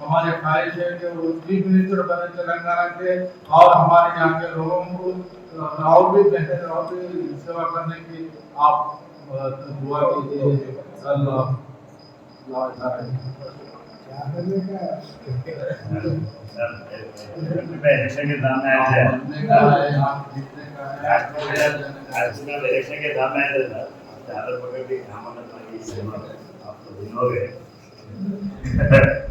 हमारे ख्वाहिश है कि वो चीफ मिनिस्टर बने तेलंगाना के, और हमारे यहाँ के लोगों को और भी बेहतर और भी सेवा करने की आप दुआ कीजिए। अल्लाह। इलेक्शन के दाम आए का